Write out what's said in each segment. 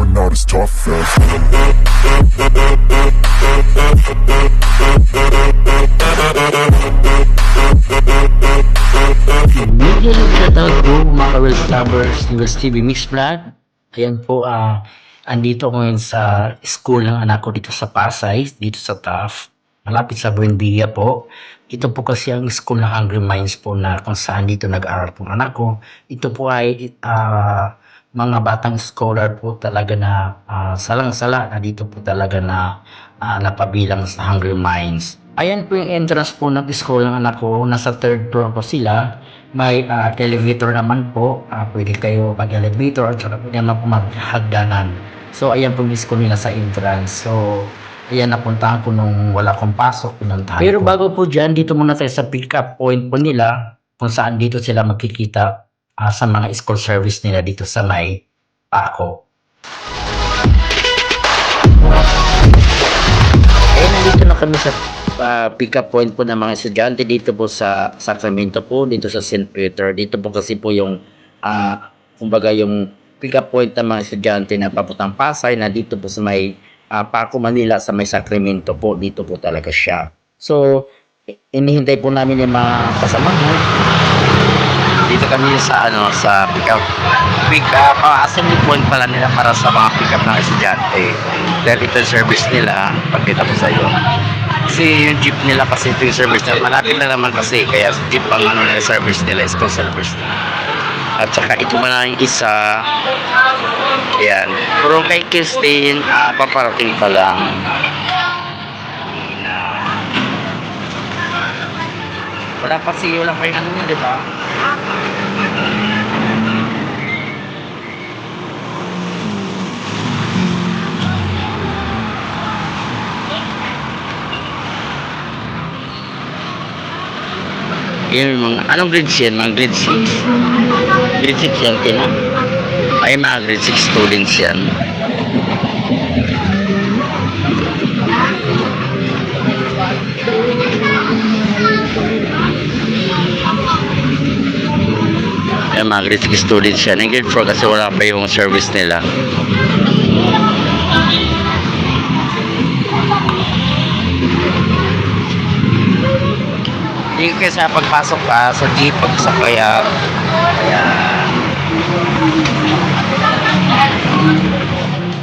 we're not as tough Medyo nagtatawag po mga ka-Wells Lovers ni Wells TV Mix Vlog. Ayan po, ah, andito ako ngayon sa school ng anak ko dito sa Pasay, dito sa TAF. Malapit sa Buendia po. Ito po kasi ang school ng Hungry Minds po na kung saan dito nag-aaral po anak ko. Ito po ay ah, mga batang scholar po talaga na ah, salang-sala na dito po talaga na ah, napabilang sa Hungry Minds. Ayan po yung entrance po ng school ng anak ko. Nasa third floor po sila. May ah, elevator naman po. Ah, pwede kayo mag-elevator at saka pwede naman po maghagdanan. So, ayan po yung school nila sa entrance. So, ayan napuntahan ko nung wala kong pasok. Pinuntahan Pero bago po dyan, dito muna tayo sa pick-up point po nila kung saan dito sila magkikita ah, sa mga school service nila dito sa may Paco. Eh, nandito na kami sa ah, pick-up point po ng mga estudyante dito po sa Sacramento po, dito sa St. Peter. Dito po kasi po yung, ah, kumbaga yung pick-up point ng mga estudyante na papuntang Pasay na dito po sa may ah, Paco, Manila, sa may Sacramento po. Dito po talaga siya. So, inihintay po namin yung mga kasamahan. Dito kami sa ano sa pick-up pick-up uh, assembly point pala nila para sa mga pick-up ng estudyante. Dahil ito service nila, pagkita ko sa iyo. Kasi yung jeep nila kasi ito yung service nila. Malapit na naman kasi, kaya jeep ang ano nila service nila, school service nila. At saka ito man ang isa. Ayan. Pero kay Christine, ah, paparating pa lang. Wala pa si wala pa yung ano niya, di Yun, mga, anong grade yan? Mga grade 6? Grade 6 yan, tina? Ay, mga grade 6 students yan. Ay, mga grade 6 students yan. Yung grade 4 kasi wala pa yung service nila. Hindi kasi sa pagpasok ka sa jeep, pag sa kaya. Ayan.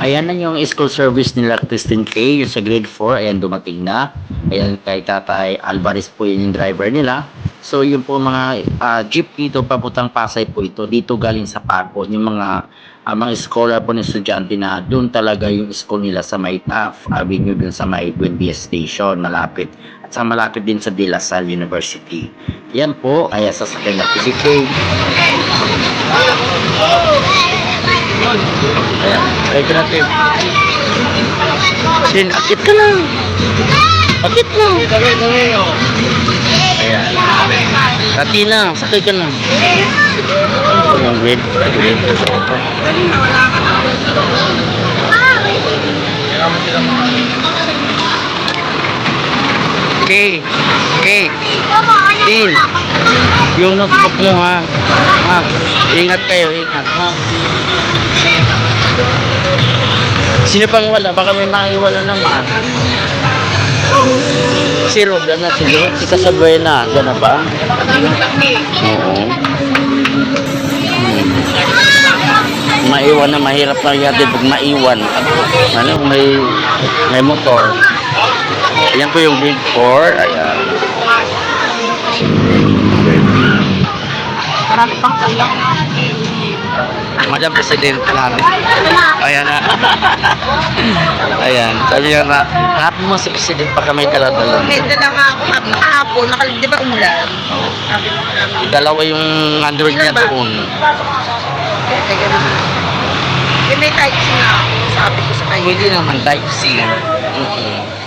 Ayan na yung school service nila Christine K, yung sa grade 4, ayan dumating na. Ayan kay Tatay Alvarez po yun yung driver nila. So yun po mga ah, jeep dito papuntang Pasay po ito. Dito galing sa Paco. Yung mga ah, mga scholar po ng estudyante na doon talaga yung school nila sa may TAF Avenue dun sa may Buendia Station malapit. At sa malapit din sa De La Salle University. Yan po, kaya sasakyan na PCK. Ayan, ko natin. Sin, akit ka lang. Akit lang. Ayan. Tati na, sakay ka na. Yung grade, grade. Okay, okay. Tin, yung notebook mo ha. Ha, ingat kayo, ingat ha. Sino pang wala? Baka may makiwala naman. Si Rob, na si Rob. Si Kasabay na. Diyan na ba? Oo. Maiwan na mahirap na yate pag maiwan. Ano, may may motor. Ayan po yung grade 4. Ayan. Madam President namin. Ayan na. Ayan. Sabi niya na, hanapin mo si President baka may kaladala. Hindi na nga ako kahapon, nakal, di ba umulan? Dalawa yung Android niya doon. May type C na ako, sabi ko sa kanya. Pwede naman type C. mm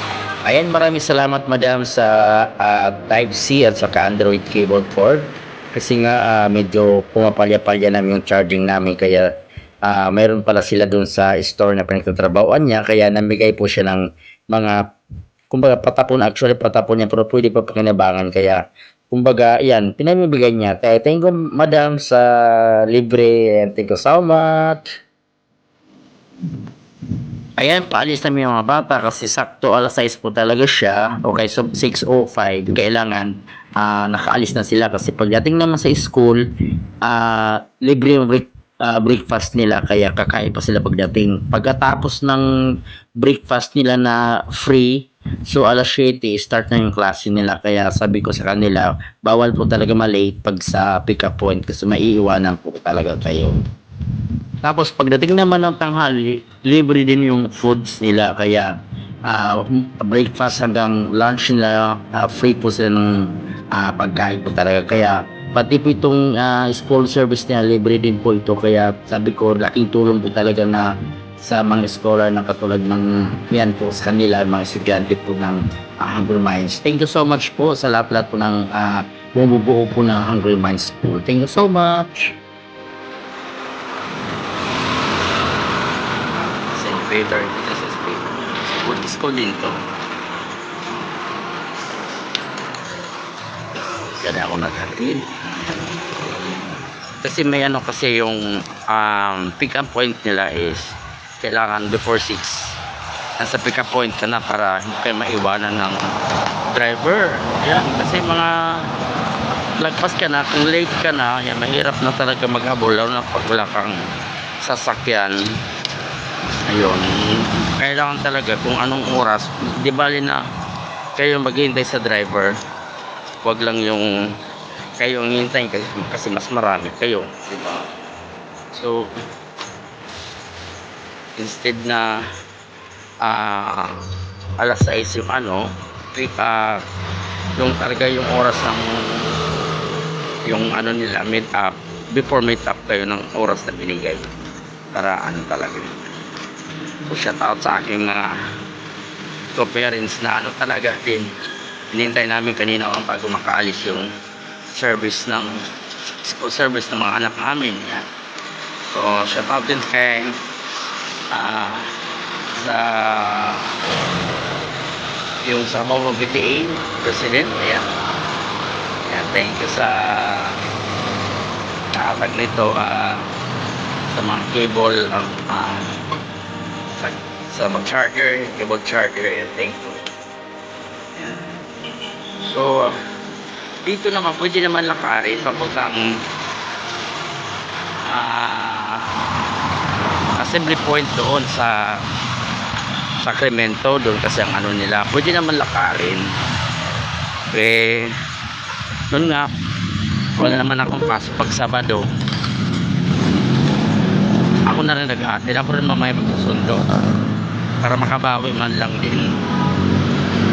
Ayan, maraming salamat madam sa ah, type C at saka Android cable port. Kasi nga ah, medyo pumapalya-palya namin yung charging namin. Kaya ah, mayroon pala sila doon sa store na pinagtatrabahoan niya. Kaya namigay po siya ng mga kumbaga patapon. Actually patapon niya pero pwede pa pakinabangan. Kaya kumbaga yan pinamibigay niya. Kaya thank you madam sa libre. And thank you so much Ayan, paalis namin yung mga bata kasi sakto alas 6 po talaga siya. Okay, so 6.05, kailangan ah, nakaalis na sila kasi pagdating naman sa school, ah libre yung break, ah, breakfast nila kaya kakain pa sila pagdating. Pagkatapos ng breakfast nila na free, so alas 7 start na yung klase nila kaya sabi ko sa kanila, bawal po talaga malate pag sa pick up point kasi maiiwanan po talaga kayo. Tapos pagdating naman ng tanghali, libre din yung foods nila kaya ah, breakfast hanggang lunch nila ah, free po sila ng ah, pagkain po talaga kaya pati po itong ah, school service nila libre din po ito kaya sabi ko laking tulong po talaga na sa mga scholar na katulad ng yan po sa kanila mga estudyante po ng ah, Hungry Minds. Thank you so much po sa lahat-lahat po ng uh, bumubuo po ng Hungry Minds School. Thank you so much. Elevator dito sa space. Butis ko din to. Ganda ako naghatid. Kasi may ano kasi yung um, pick up point nila is kailangan before 6. Nasa pick up point ka na para hindi kayo maiwanan ng driver. Yan, kasi mga lagpas ka na, kung late ka na, yan, mahirap na talaga maghabol lalo na pag wala kang sasakyan. Ayun. Kailangan talaga kung anong oras. Di bali na kayo maghihintay sa driver. Huwag lang yung kayo ang hintayin kasi, mas marami kayo. Di? So, instead na ah alas 6 yung ano, uh, yung talaga yung oras ng yung ano nila, meet up, before meet up kayo ng oras na binigay. Para ano talaga. So, shout out sa aking mga co-parents na ano talaga din. Hinintay namin kanina ang bago makaalis yung service ng school service ng mga anak namin. Yan. So, shout out din kay ah, sa yung sa Momo PTA President. Ayan. Ayan, thank you sa nakapag nito ah, sa mga cable ang ah, sa, sa mga charger, cable charger, and thank you. Ayan. So, dito naman, pwede naman lakarin papuntang ah assembly point doon sa Sacramento doon kasi ang ano nila pwede naman lakarin eh doon nga wala naman akong pasok pag Sabado ako na rin nag-aatid. Ako rin mamaya magsusundo. Para makabawi man lang din.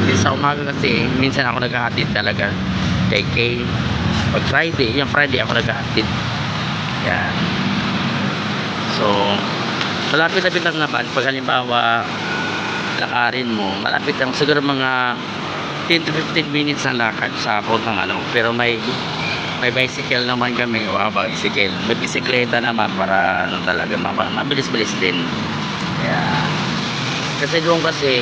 Kasi sa umaga kasi minsan ako nag-aatid talaga. Kay Kay. Pag Friday yung Friday ako nag-aatid. Yan. So malapit-lapit lang naman. Pag halimbawa lakarin mo malapit lang. Siguro mga 10 to 15 minutes na lakad sa puntang ano. Pero may may bicycle naman kami. Wow bicycle. May bisikleta naman para ano talaga ma- mabilis-bilis din. Kaya kasi doon kasi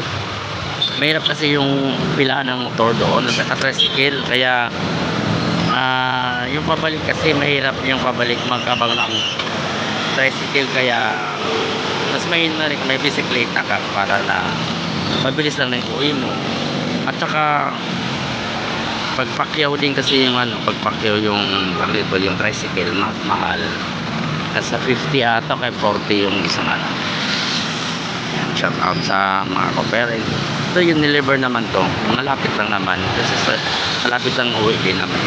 mahirap kasi yung pilaan ng motor doon sa tricycle. Kaya ah yung pabalik kasi mahirap yung pabalik magkabang ng tricycle. Kaya mas may may bisikleta ka para na mabilis lang na yung uwi mo. At saka pagpakyaw din kasi yung ano pagpakyaw yung pakyaw yung tricycle mas mahal. Nasa 50 ata kay 40 yung isang ano yan shout out sa mga co-parents ito yung deliver naman to. Malapit lang naman. Kasi sa, malapit lang uwi din naman.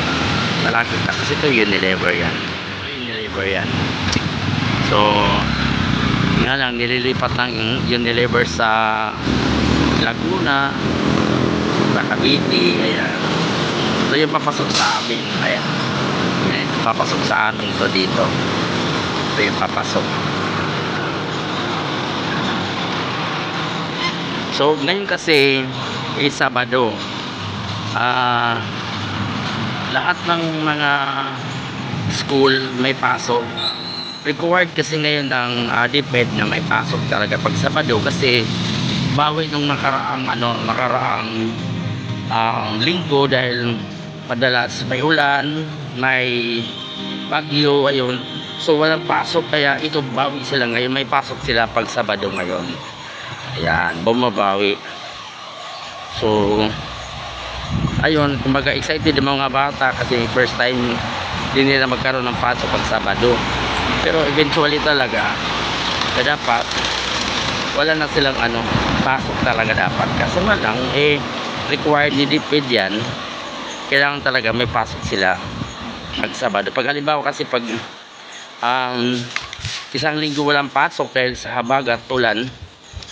Malapit lang. Kasi ito yung deliver yan. Yung deliver yan. So nga lang nililipat yung, yung deliver sa Laguna sa Cavite ayan ito yung papasok sa amin. Ayan. Ayan. Papasok sa amin to dito. Ito yung papasok. So ngayon kasi is Sabado. Ah lahat ng mga school may pasok. Required kasi ngayon ng uh, DepEd na may pasok talaga pag Sabado kasi bawi nung nakaraang ano nakaraang ah, linggo dahil madalas may ulan may bagyo ayun so walang pasok kaya ito bawi sila ngayon may pasok sila pag Sabado ngayon Ayan, bumabawi. So, ayun, kumbaga excited yung mga bata kasi first time din nila magkaroon ng pato pag Sabado. Pero eventually talaga, na dapat, wala na silang ano, pasok talaga dapat. Nga lang, eh, required ni DepEd yan, kailangan talaga may pasok sila pag Sabado. Pag halimbawa kasi pag um, isang linggo walang pasok dahil sa habag at tulan,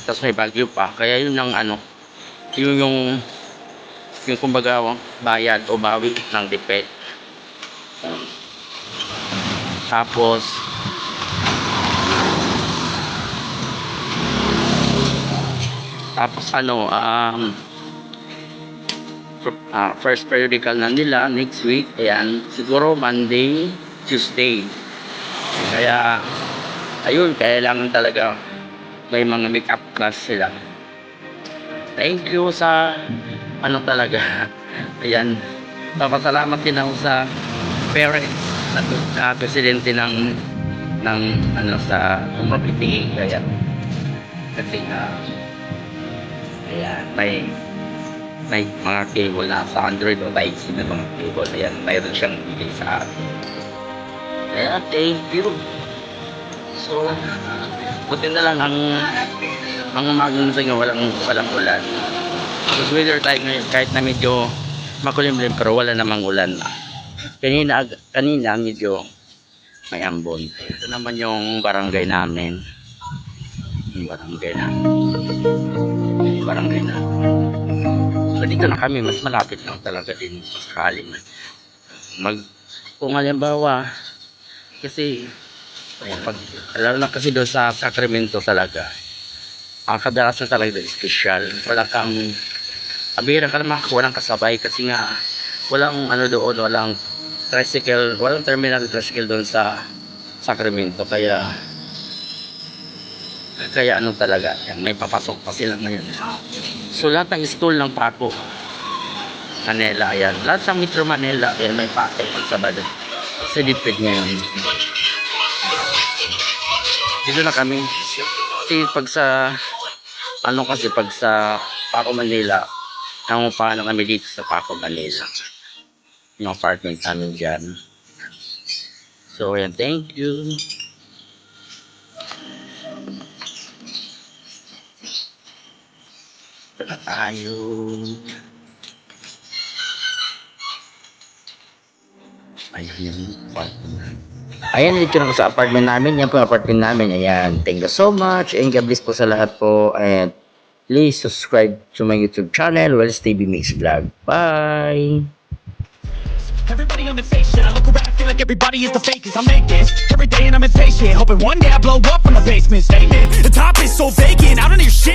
tapos may bagyo pa, kaya yun ang ano, yun yung yung kumbaga bayad o bawi ng DepEd. Tapos tapos ano um ah, first periodical na nila next week ayan siguro Monday Tuesday. Kaya ayun kailangan talaga may mga make up class sila. Thank you sa ano talaga ayan papasalamat din ako sa parents at uh, presidente ng ng ano sa community kaya kasi na ayan may may mga cable na sa Android o Type C na mga cable. Ayan mayroon siyang bigay sa atin. Kaya thank you. So buti na lang ang ang umagang sa walang walang ulan. Good weather tayo ngayon kahit na medyo makulimlim pero wala namang ulan kanina kanina medyo may ambon. Ito naman yung barangay namin. Yung barangay namin yung barangay namin so dito na kami mas malapit lang talaga din sakali man mag kung halimbawa kasi pag lalo na kasi doon sa Sacramento talaga ang kadalasan talaga doon special. Wala kang abira ka naman walang kasabay kasi nga walang ano doon walang tricycle walang terminal tricycle doon sa Sacramento. Kaya kaya ano talaga yan, may papasok pa sila ngayon. So lahat ng school ng Paco Manila ayan lahat ng Metro Manila ayan may pasok pag Sabado sa Dipid ngayon. Dito na kami. Kasi pag sa ano kasi pag sa Paco Manila nangupahan na kami dito sa Paco Manila. Yung apartment namin dyan. So ayan thank you tayo yung apartment Ayan, dito na sa apartment namin. Yan po apartment namin. Ayan. Thank you so much. And God bless po sa lahat po. And please subscribe to my YouTube channel, Wells TV Mix Vlog. Bye! Everybody on the fake. I look around, feel like everybody is the fakest. I make this every day and I'm impatient. Hoping one day I blow up from the basement. Statement. The top is so vacant. I don't hear shit.